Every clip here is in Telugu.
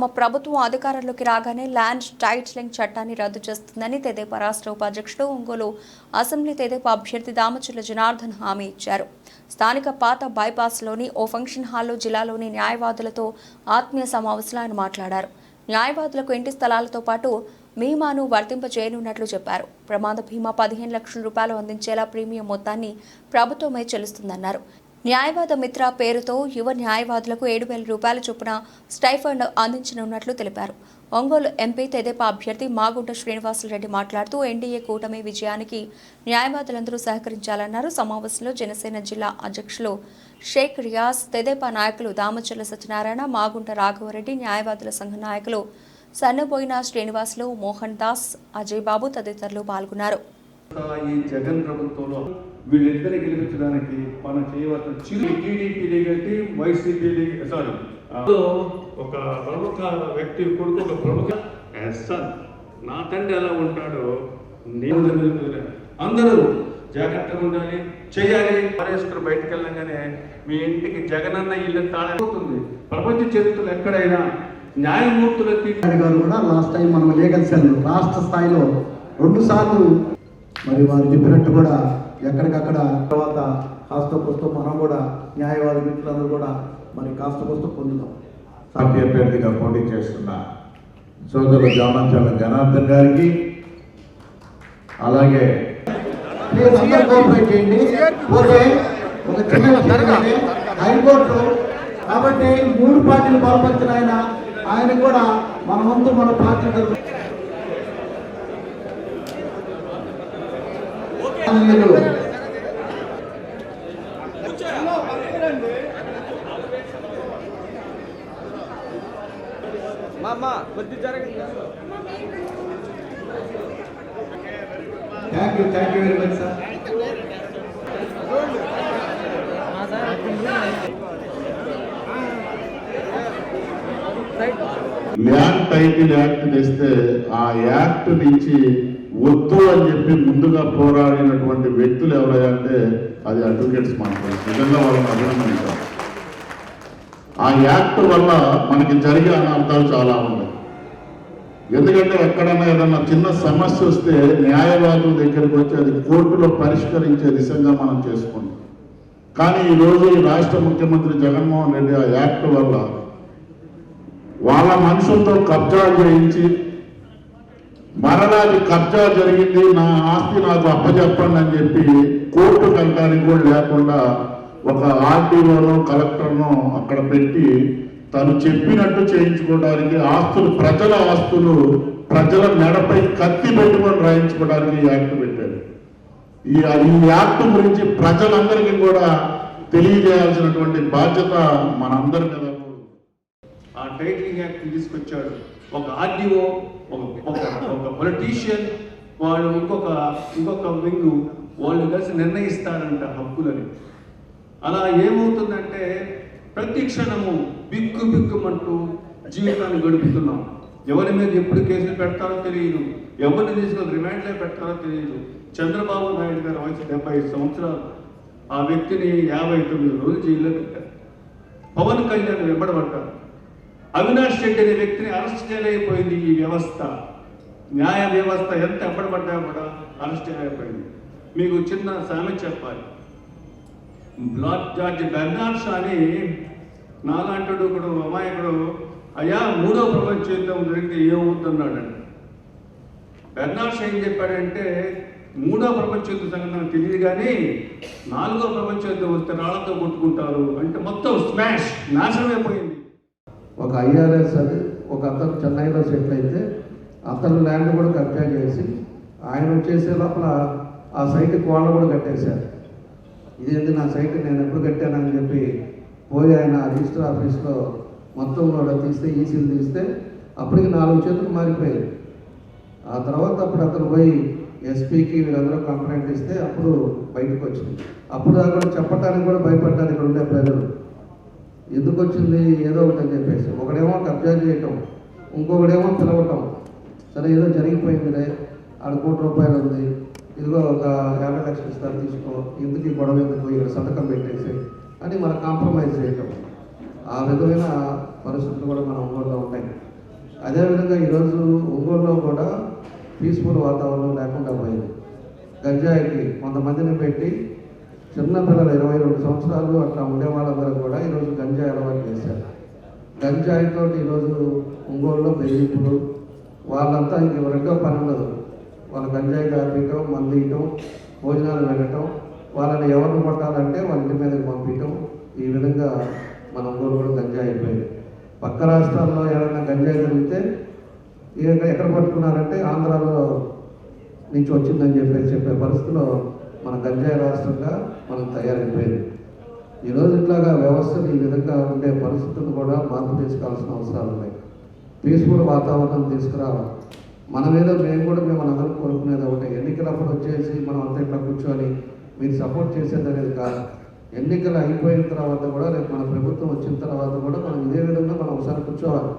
తమ ప్రభుత్వం అధికారంలోకి రాగానే ల్యాండ్ టైటిలింగ్ చట్టాన్ని రద్దు చేస్తుందని తెదేపా రాష్ట్ర ఉపాధ్యక్షుడు ఒంగోలు అసెంబ్లీ తెదేపా అభ్యర్థి దామచుల జనార్దన్ హామీ ఇచ్చారు. స్థానిక పాత బైపాస్లోని ఓ ఫంక్షన్ హాల్లో జిల్లాలోని న్యాయవాదులతో ఆత్మీయ సమావేశంలో ఆయన మాట్లాడారు. న్యాయవాదులకు ఇంటి స్థలాలతో పాటు బీమాను వర్తింపజేయనున్నట్లు చెప్పారు. ప్రమాద బీమా పదిహేను లక్షల రూపాయలు అందించేలా ప్రీమియం మొత్తాన్ని ప్రభుత్వమే చెల్లిస్తుందన్నారు. న్యాయవాద మిత్ర పేరుతో యువ న్యాయవాదులకు ఏడు వేల రూపాయల చొప్పున స్టైఫండ్ అందించనున్నట్లు తెలిపారు. ఒంగోలు ఎంపీ తెదేపా అభ్యర్థి మాగుంట శ్రీనివాసులరెడ్డి మాట్లాడుతూ ఎన్డీఏ కూటమి విజయానికి న్యాయవాదులందరూ సహకరించాలన్నారు. సమావేశంలో జనసేన జిల్లా అధ్యక్షులు షేక్ రియాజ్ తెదేపా నాయకులు దామచర్ల సత్యనారాయణ మాగుంట రాఘవరెడ్డి న్యాయవాదుల సంఘ నాయకులు సన్నబోయిన శ్రీనివాసులు మోహన్ దాస్ అజయ్ బాబు తదితరులు పాల్గొన్నారు. ఈ జగన్ ప్రభుత్వంలో వీళ్ళిద్దరిని గెలిపించడానికి మనం చేయవలసిన చిరు TDP legal team YCP sorry ఒక ప్రముఖ వ్యక్తి కొడుకు ఒక ప్రముఖ సన్ నా తండ్రి ఎలా ఉంటాడో నేను అందరూ జాగ్రత్తగా ఉండాలి చేయాలి. పరేశ్వరు బయటకు వెళ్ళగానే మీ ఇంటికి జగనన్న ఇల్లు తాళవుతుంది ప్రపంచ చరిత్రలో ఎక్కడైనా న్యాయమూర్తుల తీర్పు గారు కూడా లాస్ట్ టైం మనం లీగల్ సెల్ రాష్ట్ర స్థాయిలో రెండు సార్లు మరి వారు చెప్పినట్టు కూడా ఎక్కడికక్కడ తర్వాత కాస్త కొస్త మనం కూడా న్యాయవాద మిత్రులందరూ కూడా మరి కాస్త కొస్త పొందుతాం పార్టీ అభ్యర్థిగా పోటీ చేస్తున్న సోదరులు జామంచాల జనార్దన్ గారికి అలాగే ప్లీజ్ అందరూ కోఆపరేట్ చేయండి. ఓకే. ఒక చిన్న విషయం ఏంటంటే, హైకోర్టు కాబట్టి మూడు పార్టీలు బలపరిచిన ఆయన ఆయన కూడా మన వంతు మన పార్టీ మీరు. Thank you thank you very much sir land title act తెస్తే ఆ యాక్ట్ నుంచి వద్దు అని చెప్పి ముందుగా పోరాడినటువంటి వ్యక్తులు ఎవరయ్యా అంటే అది అడ్వకేట్స్ మాట్లాడారు నిజంగా వాళ్ళని అభినందించారు ఆ యాక్ట్ వల్ల మనకి జరిగే అనర్థాలు చాలా ఉన్నాయి. ఎందుకంటే ఎక్కడన్నా ఏదన్నా చిన్న సమస్య వస్తే న్యాయవాదుల దగ్గరికి వచ్చి అది కోర్టులో పరిష్కరించే దిశగా మనం చేసుకుంటాం. కానీ ఈరోజు ఈ రాష్ట్ర ముఖ్యమంత్రి జగన్మోహన్ రెడ్డి ఆ యాక్ట్ వల్ల వాళ్ళ మనుషులతో కబ్జా చేయించి మరణాది అది కబ్జా జరిగింది. నా ఆస్తి నాకు అప్పచెప్పండి అని చెప్పి కోర్టు కంటానికి కూడా లేకుండా ఒక ఆర్టీఓను కలెక్టర్ను అక్కడ పెట్టి తను చెప్పినట్టు చేయించుకోవడానికి ఆస్తులు ప్రజల ఆస్తులు ప్రజల మెడపై కత్తి పెట్టుకొని రాయించుకోవడానికి ఈ యాక్ట్ పెట్టారు. ఈ ఈ యాక్ట్ గురించి ప్రజలందరికీ కూడా తెలియజేయాల్సినటువంటి బాధ్యత మనందరి మీద ఆ టైటిలింగ్ యాక్ట్ తీసుకొచ్చాడు ఒక ఆర్డీఓ ఒక ఒక ఒక పొలిటీషియన్ వాళ్ళు ఇంకొక ఇంకొక వింగ్ వాళ్ళు కలిసి నిర్ణయిస్తారంట హక్కులని. అలా ఏమవుతుందంటే ప్రతి క్షణము బిక్కు బిక్కుమంటూ జీవితాన్ని గడుపుతున్నాం. ఎవరి మీద ఎప్పుడు కేసులు పెడతారో తెలియదు. ఎవరిని తీసుకొని రిమాండ్లో పెడతారో తెలియదు. చంద్రబాబు నాయుడు గారి వయసు డెబ్బై ఐదు సంవత్సరాలు. ఆ వ్యక్తిని యాభై తొమ్మిది రోజులు జైల్లో పెట్టారు. పవన్ కళ్యాణ్ వెంబడబడ్డారు అవినాష్ రెడ్డి అనే వ్యక్తిని అరెస్ట్ చేయలేకపోయింది ఈ వ్యవస్థ. న్యాయ వ్యవస్థ ఎంత ఎప్పటిపడ్డా కూడా అరెస్ట్ చేయలేకపోయింది. మీకు చిన్న సామె చెప్పాలి. బ్లాక్ జార్జ్ బెర్నాడ్ అని నాలాంటి కూడా అమాయకుడు అయ్యా మూడో ప్రపంచ యుద్ధం జరిగితే ఏమవుతున్నాడండి బెర్నాడ్ ఏం చెప్పాడంటే మూడో ప్రపంచ యుద్ధ సంగతి నాకు తెలియదు కానీ నాలుగో ప్రపంచ యుద్ధం వస్తే రాళ్ళతో కొట్టుకుంటారు అంటే మొత్తం స్మాష్ నాశనం అయిపోయింది ఒక ఐఆర్ఎస్ అది ఒక అతను చెన్నైలో సెటిల్ అయితే అతను ల్యాండ్ కూడా కబ్జా చేసి ఆయన వచ్చేసే లోపల ఆ సైట్ కోళ్ళ కూడా కట్టేశారు. ఇదేంటి నా సైట్ నేను ఎప్పుడు కట్టానని చెప్పి పోయి ఆయన రిజిస్టర్ ఆఫీస్లో మొత్తం కూడా తీస్తే ఈసీలు తీస్తే అప్పటికి నాలుగు చేతులు మారిపోయాయి. ఆ తర్వాత అప్పుడు అతను పోయి ఎస్పీకి వీళ్ళందరూ కంప్లైంట్ ఇస్తే అప్పుడు బయటకు వచ్చింది. అప్పుడు దాకా చెప్పడానికి కూడా భయపడ్డారు ఇక్కడ ఉండే ప్రజలు. ఎందుకు వచ్చింది ఏదో ఒకటి అని చెప్పేసి. ఒకడేమో కబ్జా చేయటం ఇంకొకడేమో పిలవటం. సరే ఏదో జరిగిపోయిందిలే. ఆడ కోటి రూపాయలు ఉంది. ఇదిగో ఒక యాభై లక్షలు ఇస్తారు తీసుకో. ఎందుకు ఈ గొడవ ఎందుకు? ఇక్కడ సంతకం పెట్టేసి అని మనం కాంప్రమైజ్ చేయటం. ఆ విధమైన పరిస్థితులు కూడా మన ఒంగోలులో ఉంటాయి. అదేవిధంగా ఈరోజు ఒంగోలులో కూడా పీస్ఫుల్ వాతావరణం లేకుండా పోయింది. గంజాయికి కొంతమందిని పెట్టి చిన్నపిల్లలు ఇరవై రెండు సంవత్సరాలు అట్లా ఉండే వాళ్ళందరూ కూడా ఈరోజు గంజాయి అలవాటు చేశారు. గంజాయితో ఈరోజు ఒంగోలులో బెదిరింపులు వాళ్ళంతా ఇంక ఎవరికో పని ఉండదు. వాళ్ళ గంజాయి కాపీయటం మంది ఇయటం భోజనాలు వెళ్ళటం వాళ్ళని ఎవరిని కొట్టాలంటే వాళ్ళ ఇంటి మీదకి పంపించటం. ఈ విధంగా మన ఒంగోలు కూడా గంజాయి అయిపోయింది. పక్క రాష్ట్రాల్లో ఏమైనా గంజాయి జరిగితే ఇక ఎక్కడ పట్టుకున్నారంటే ఆంధ్రాలో నుంచి వచ్చిందని చెప్పేసి చెప్పే పరిస్థితిలో మన గంజాయి రాష్ట్రంగా మనం తయారైపోయింది ఈరోజు ఇట్లాగా వ్యవస్థలు ఈ విధంగా ఉండే పరిస్థితులు కూడా మార్పు తీసుకోవాల్సిన అవసరాలు ఉన్నాయి. పీస్ఫుల్ వాతావరణం తీసుకురావాలి. మన మీద మేము కూడా మేము అందరం కోరుకునేది ఒకటి. ఎన్నికలప్పుడు వచ్చేసి మనం అంతా ఇట్లా కూర్చొని మీరు సపోర్ట్ చేసేది అనేది కాదు. ఎన్నికలు అయిపోయిన తర్వాత కూడా రేపు మన ప్రభుత్వం వచ్చిన తర్వాత కూడా మనం ఇదే విధంగా మనం ఒకసారి కూర్చోవాలి.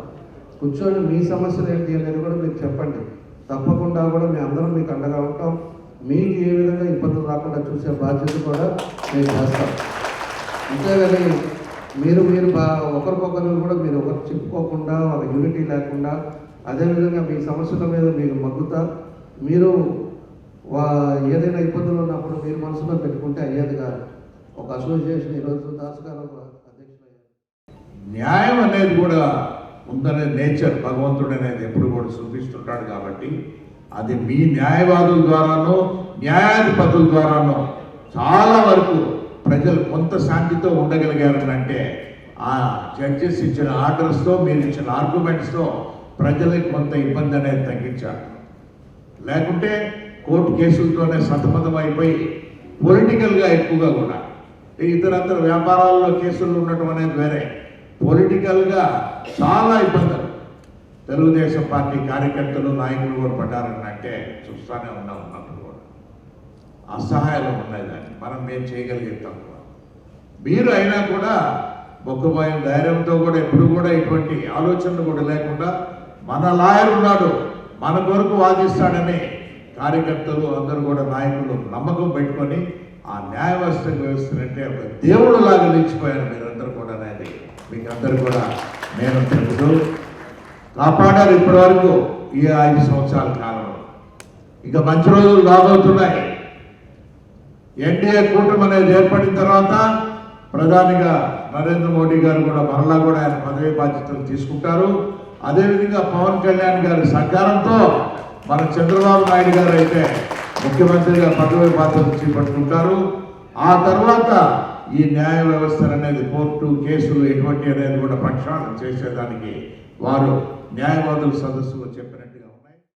కూర్చొని మీ సమస్యలు ఏంటి అనేది కూడా మీరు చెప్పండి. తప్పకుండా కూడా మేము అందరం మీకు అండగా ఉంటాం. మీకు ఏ విధంగా ఇబ్బందులు రాకుండా చూసే బాధ్యత కూడా మేము చేస్తాం అంతేగాని మీరు మీరు బా ఒకరికొకరు కూడా మీరు ఒకరు చెప్పుకోకుండా ఒక యూనిటీ లేకుండా అదేవిధంగా మీ సమస్యల మీద మీరు మగ్గుతా మీరు వా ఏదైనా ఇబ్బందులు ఉన్నప్పుడు మీరు మనసులో పెట్టుకుంటే అయ్యేది కాదు. ఒక అసోసియేషన్ ఈరోజు దాసగారు న్యాయం అనేది కూడా ఉందనే నేచర్ భగవంతుడు అనేది ఎప్పుడు కూడా చూపిస్తుంటాడు కాబట్టి అది మీ న్యాయవాదుల ద్వారానో న్యాయాధిపతుల ద్వారానో చాలా వరకు ప్రజలు కొంత శాంతితో ఉండగలిగారని అంటే ఆ జడ్జెస్ ఇచ్చిన ఆర్డర్స్తో మీరు ఇచ్చిన ఆర్గ్యుమెంట్స్తో ప్రజలకు కొంత ఇబ్బంది అనేది తగ్గించారు. లేకుంటే కోర్టు కేసులతోనే సతమతం అయిపోయి పొలిటికల్గా ఎక్కువగా కూడా ఇతరత్ర వ్యాపారాల్లో కేసులు ఉండటం అనేది వేరే. పొలిటికల్గా చాలా ఇబ్బందులు తెలుగుదేశం పార్టీ కార్యకర్తలు నాయకులు కూడా పడ్డారని చూస్తూనే ఉన్నాం ఉన్నప్పుడు కూడా. అసహాయాలు ఉన్నాయి దాన్ని మనం మేము చేయగలిగే తక్కువ. మీరు అయినా కూడా బొక్కుబాయిన ధైర్యంతో కూడా ఎప్పుడు కూడా ఇటువంటి ఆలోచనలు కూడా లేకుండా మన లాయర్ ఉన్నాడు మన కొరకు వాదిస్తాడని కార్యకర్తలు అందరూ కూడా నాయకులు నమ్మకం పెట్టుకొని ఆ న్యాయ వ్యవస్థ వ్యవస్థనంటే ఒక దేవుడు లాగా నిలిచిపోయారు మీరందరూ కూడా అనేది. మీకు అందరు కూడా నేను తెలుసు కాపాడారు ఇప్పటి వరకు ఈ ఐదు సంవత్సరాల కాలంలో. ఇక మంచి రోజులు రాబోతున్నాయి. ఎన్డీఏ కూటమి అనేది ఏర్పడిన తర్వాత ప్రధానిగా నరేంద్ర మోడీ గారు కూడా మరలా కూడా ఆయన పదవి బాధ్యతలు తీసుకుంటారు. అదేవిధంగా పవన్ కళ్యాణ్ గారి సహకారంతో మన చంద్రబాబు నాయుడు గారు అయితే ముఖ్యమంత్రిగా పదవి బాధ్యతలు చేపట్టుకుంటారు. ఆ తర్వాత ఈ న్యాయ వ్యవస్థ అనేది కోర్టు కేసులు ఎటువంటి అనేది కూడా ప్రక్షాళన చేసేదానికి వారు న్యాయవాదుల సదస్సులో చెప్పినట్టు